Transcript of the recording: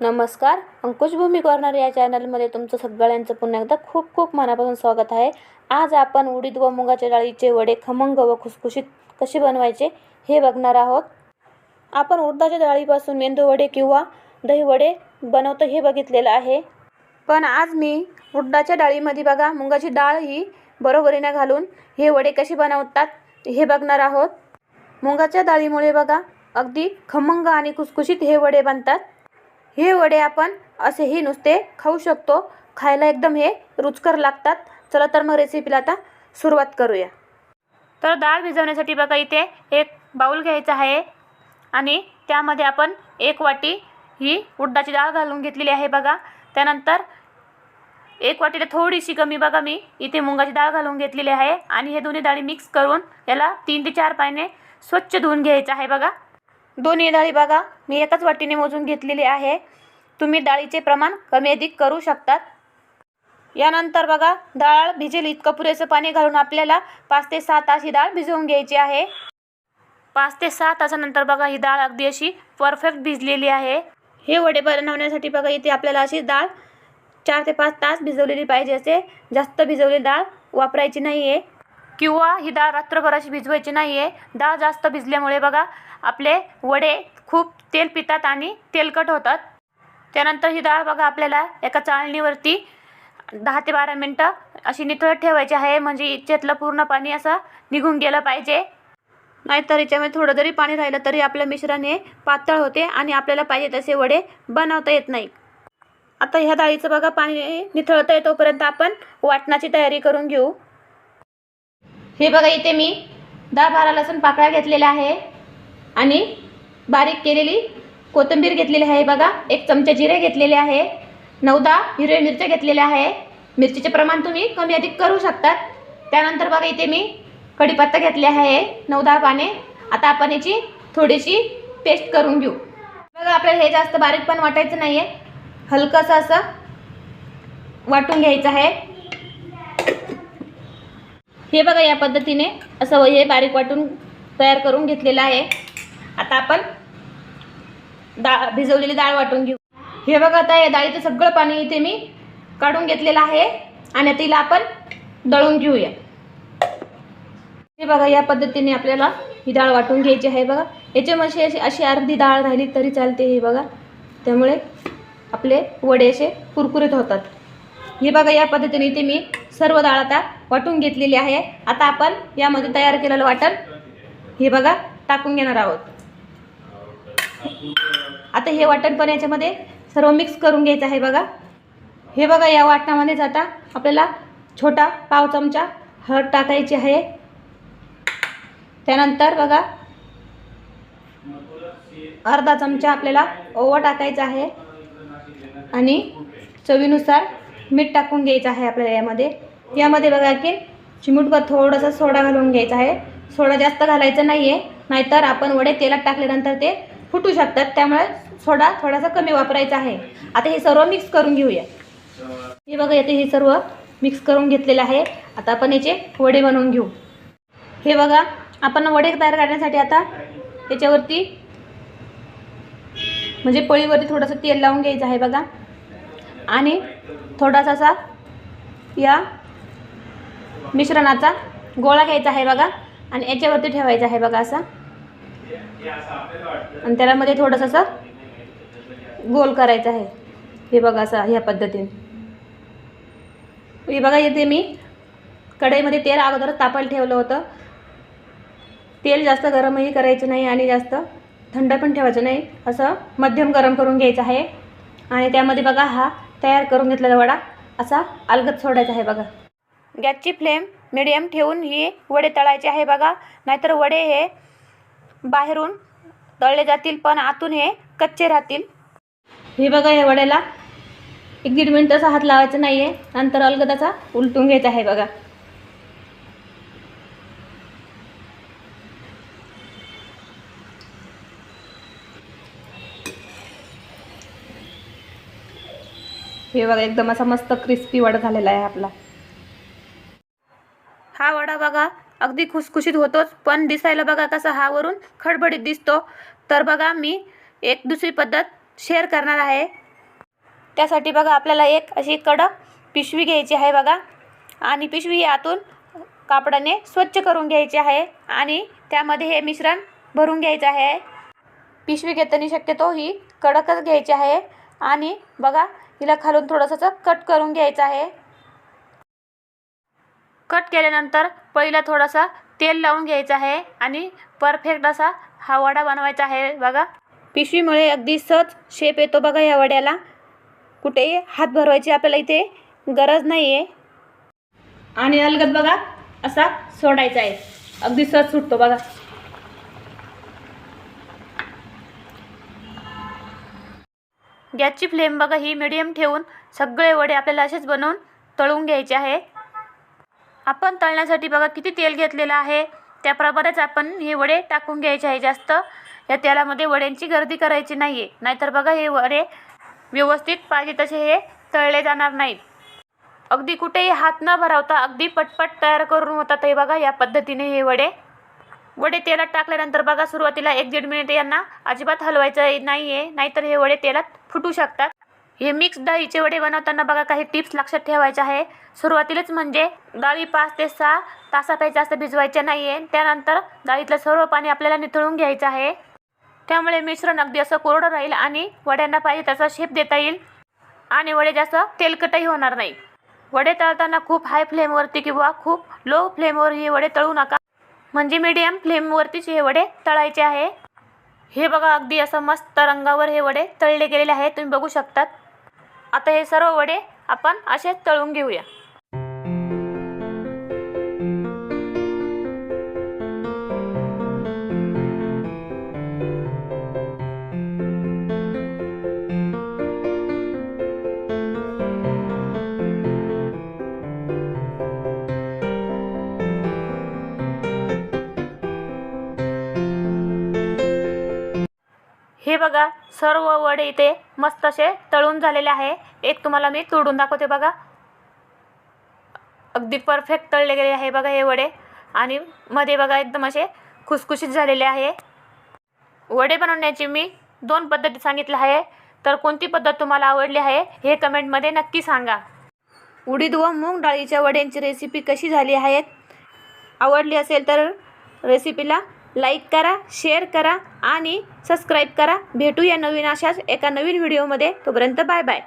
नमस्कार अंकुशभूमी कॉर्नर या चॅनलमध्ये तुमचं सगळ्यांचं पुन्हा एकदा खूप खूप मनापासून स्वागत आहे. आज आपण उडीद व मुगाच्या डाळीचे वडे खमंग व खुसखुशीत कसे बनवायचे हे बघणार आहोत. आपण उडदाच्या डाळीपासून मेंदू वडे किंवा दही वडे बनवतो हे बघितलेलं आहे. पण आज मी उडदाच्या डाळीमध्ये बघा मुगाची डाळ ही बरोबरीने घालून हे वडे कसे बनवतात हे बघणार आहोत. मुगाच्या डाळीमुळे बघा अगदी खमंग आणि खुसखुशीत हे वडे बनतात. हे वडे आपण असेही नुसते खाऊ शकतो. खायला एकदम हे रुचकर लागतात. चला तर मग रेसिपीला आता सुरुवात करूया. तर डाळ भिजवण्यासाठी बघा इथे एक बाऊल घ्यायचा आहे. आणि त्यामध्ये आपण एक वाटी ही उडदाची डाळ घालून घेतलेली आहे बघा. त्यानंतर एक वाटीला थोडीशी कमी बघा मी इथे मुगाची डाळ घालून घेतलेली आहे. आणि हे दोन्ही डाळी मिक्स करून याला तीन ते चार पाण्याने स्वच्छ धुवून घ्यायचं आहे बघा. दोन्ही डाळी बघा. मी एकाच वाटीने मोजून घेतलेली आहे. तुम्ही डाळीचे प्रमाण कमी अधिक करू शकतात. यानंतर बघा डाळ भिजेल इतकं पुरेसं पाणी घालून आपल्याला पाच ते सहा तास ही डाळ भिजवून घ्यायची आहे. पाच ते सहा तासानंतर बघा ही डाळ अगदी अशी परफेक्ट भिजलेली आहे. हे वडे बनवण्यासाठी बघा इथे आपल्याला अशी डाळ चार ते पाच तास भिजवलेली पाहिजे असे. जास्त भिजवलेली डाळ वापरायची नाही आहे किंवा ही डाळ रात्रभर अशी भिजवायची नाही आहे डाळ जास्त भिजल्यामुळे बघा आपले वडे खूप तेल पितात आणि तेलकट होतात. त्यानंतर ही डाळ बघा आपल्याला एका चाळणीवरती दहा ते बारा मिनटं अशी निथळत ठेवायची आहे. म्हणजे इच्छेतलं पूर्ण पाणी असं निघून गेलं पाहिजे. नाहीतर याच्यामध्ये थोडं जरी पाणी राहिलं तरी आपलं मिश्रण हे पातळ होते आणि आपल्याला पाहिजे तसे वडे बनवता येत नाही. आता ह्या डाळीचं बघा पाणी निथळतं आहे तोपर्यंत आपण वाटणाची तयारी करून घेऊ. हे बघा इथे मी दहा बारा लसूण पाकळ्या घेतलेल्या आहे. आणि बारीक केलेली कोथिंबीर घेतलेली आहे बघा. एक चमचे जिरे घेतलेले आहे. नऊ दहा हिरव्या मिरच्या घेतलेल्या आहे. मिरचीचे प्रमाण तुम्ही कमी अधिक करू शकतात. त्यानंतर बघा इथे मी कढीपत्ता घेतले आहे. नऊ दहा पाने. आता आपण याची थोडीशी पेस्ट करून घेऊ. बघा आपल्याला हे जास्त बारीक पण वाटायचं नाही आहे हलकंसं असं वाटून घ्यायचं आहे. हे बघा या पद्धतीने असं हे बारीक वाटून तयार करून घेतलेलं आहे. आता आपण डाळ भिजवलेली डाळ वाटून घेऊ. हे बघा आता या डाळीचं सगळं पाणी इथे मी काढून घेतलेलं आहे आणि तिला आपण दळून घेऊया. हे बघा या पद्धतीने आपल्याला ही डाळ वाटून घ्यायची आहे बघा. याच्यामध्ये अशी अशी अर्धी डाळ राहिली तरी चालते हे बघा. त्यामुळे आपले वडे असे कुरकुरीत होतात. हे बघा या पद्धतीने इथे मी सर्व डाळ आता वाटून घेतलेली आहे. आता आपण यामध्ये तयार केलेलं वाटण हे बघा टाकून घेणार आहोत. आता हे वाटण पण याच्यामध्ये सर्व मिक्स करून घ्यायचं आहे बघा. हे बघा या वाटणामध्येच आता आपल्याला छोटा पाव चमचा हळद टाकायची आहे. त्यानंतर बघा अर्धा चमचा आपल्याला ओवा टाकायचा आहे आणि चवीनुसार मीठ टाकून घ्यायचं आहे आपल्याला यामध्ये. यामध्ये बघा की चिमूटभर थोडंसं सोडा घालून घ्यायचा आहे. सोडा जास्त घालायचं नाही आहे नाहीतर आपण वडे तेलात टाकल्यानंतर ते फुटू शकतात. त्यामुळे सोडा थोडासा कमी वापरायचा आहे. आता हे सर्व मिक्स करून घेऊया. हे बघा येते हे सर्व मिक्स करून घेतलेलं आहे. आता आपण याचे वडे बनवून घेऊ. हे बघा आपण वडे तयार करण्यासाठी आता याच्यावरती म्हणजे पळीवरती थोडंसं तेल लावून घ्यायचं आहे बघा. आणि थोडासा असा या मिश्रणाचा गोळा घ्यायचा आहे बघा. आणि याच्यावरती ठेवायचा आहे बघा असा. आणि त्याला मध्ये थोडंसं असं गोल करायचं आहे. हे बघा असं ह्या पद्धतीने. हे बघा येते मी कढईमध्ये तेल अगोदरच तापायला ठेवलं होतं. तेल जास्त गरमही करायचं नाही आणि जास्त थंड पण ठेवायचं नाही. असं मध्यम गरम करून घ्यायचं आहे. आणि त्यामध्ये बघा हा तयार करून घेतलेला वडा असा अलगत सोडायचा आहे बघा. गॅसची फ्लेम मिडियम ठेवून ही वडे तळायचे आहे बघा. नाहीतर वडे हे बाहेरून तळले जातील पण आतून हे कच्चे राहतील. हे बघा या वड्याला. एक दीड मिनिट असा हात लावायचा नाही आहे नंतर अलगद असा उलटून घ्यायचा आहे बघा. हे बघा एकदम असा मस्त क्रिस्पी वडा झालेला आहे आपला. हा वडा बघा अगदी खुसखुशीत होतोच पण दिसायला बघा कसा हा वरून खडबडीत दिसतो. तर बघा मी एक दुसरी पद्धत शेअर करणार आहे. त्यासाठी बघा आपल्याला एक अशी कडक पिशवी घ्यायची आहे बघा. आणि पिशवी आतून कापडाने स्वच्छ करून घ्यायची आहे आणि त्यामध्ये हे मिश्रण भरून घ्यायचं आहे. पिशवी घेताना शक्यतो ही कडकच घ्यायची आहे. आणि बघा हिला खालून थोडंसं कट करून घ्यायचं आहे. कट केल्यानंतर पहिलं थोडासा तेल लावून घ्यायचं आहे आणि परफेक्ट असा हा वडा बनवायचा आहे. बघा. पिशवीमुळे अगदी सहज शेप येतो बघा या वड्याला. कुठेही हात भरवायची आपल्याला इथे गरज नाही आहे आणि अलगद बघा असा सोडायचा आहे. अगदी सहज सुटतो बघा. गॅसची फ्लेम बघा ही मिडियम ठेवून सगळे वडे आपल्याला असेच बनवून तळून घ्यायचे आहे. आपण तळण्यासाठी बघा किती तेल घेतलेलं आहे. त्याप्रमाणेच आपण हे वडे टाकून घ्यायचे आहे जास्त. या तेलामध्ये वड्यांची गर्दी करायची नाही आहे नाहीतर बघा हे वडे व्यवस्थित पाहिजे तसे हे तळले जाणार नाहीत. अगदी कुठेही हात न भरावता अगदी पटपट तयार करून होतात हे बघा या पद्धतीने हे वडे. वडे तेलात टाकल्यानंतर बघा सुरुवातीला एक दीड मिनिट यांना अजिबात हलवायचं नाही आहे नाहीतर हे वडे तेलात फुटू शकतात. हे मिक्स डाळीचे वडे बनवताना बघा काही टिप्स लक्षात ठेवायच्या आहे. सुरुवातीलाच म्हणजे डाळी पाच ते सहा तासापेक्षा जास्त भिजवायचे नाही आहे त्यानंतर डाळीतलं सर्व पाणी आपल्याला निथळून घ्यायचं आहे. त्यामुळे मिश्रण अगदी असं कोरडं राहील आणि वड्यांना पाहिजे त्याचा शेप देता येईल. आणि वडे जास्त तेलकटही होणार नाही. वडे तळताना खूप हाय फ्लेमवरती किंवा खूप लो फ्लेमवर हे वडे तळू नका. म्हणजे मीडियम फ्लेमवरतीच हे वडे तळायचे आहे. हे बघा अगदी असं मस्त रंगावर हे वडे तळले गेलेले आहेत. तुम्ही बघू शकतात. आता हे सर्व वडे आपण असेच तळून घेऊया. हे बघा सर्व वडे इथे मस्त असे तळून झालेले आहे. एक तुम्हाला मी तोडून दाखवते बघा. अगदी परफेक्ट तळले गेले आहे बघा हे वडे. आणि मध्ये बघा एकदम असे खुसखुशीत झालेले आहे. वडे बनवण्याची मी दोन पद्धती सांगितल्या आहे. तर कोणती पद्धत तुम्हाला आवडली आहे हे कमेंटमध्ये नक्की सांगा. उडीद व मूग डाळीच्या वड्यांची रेसिपी कशी झाली आहे? आवडली असेल तर रेसिपीला लाईक करा शेअर करा आणि सबस्क्राईब करा. भेटूया नवीन अशाच एका नवीन व्हिडिओमध्ये. तोपर्यंत बाय बाय.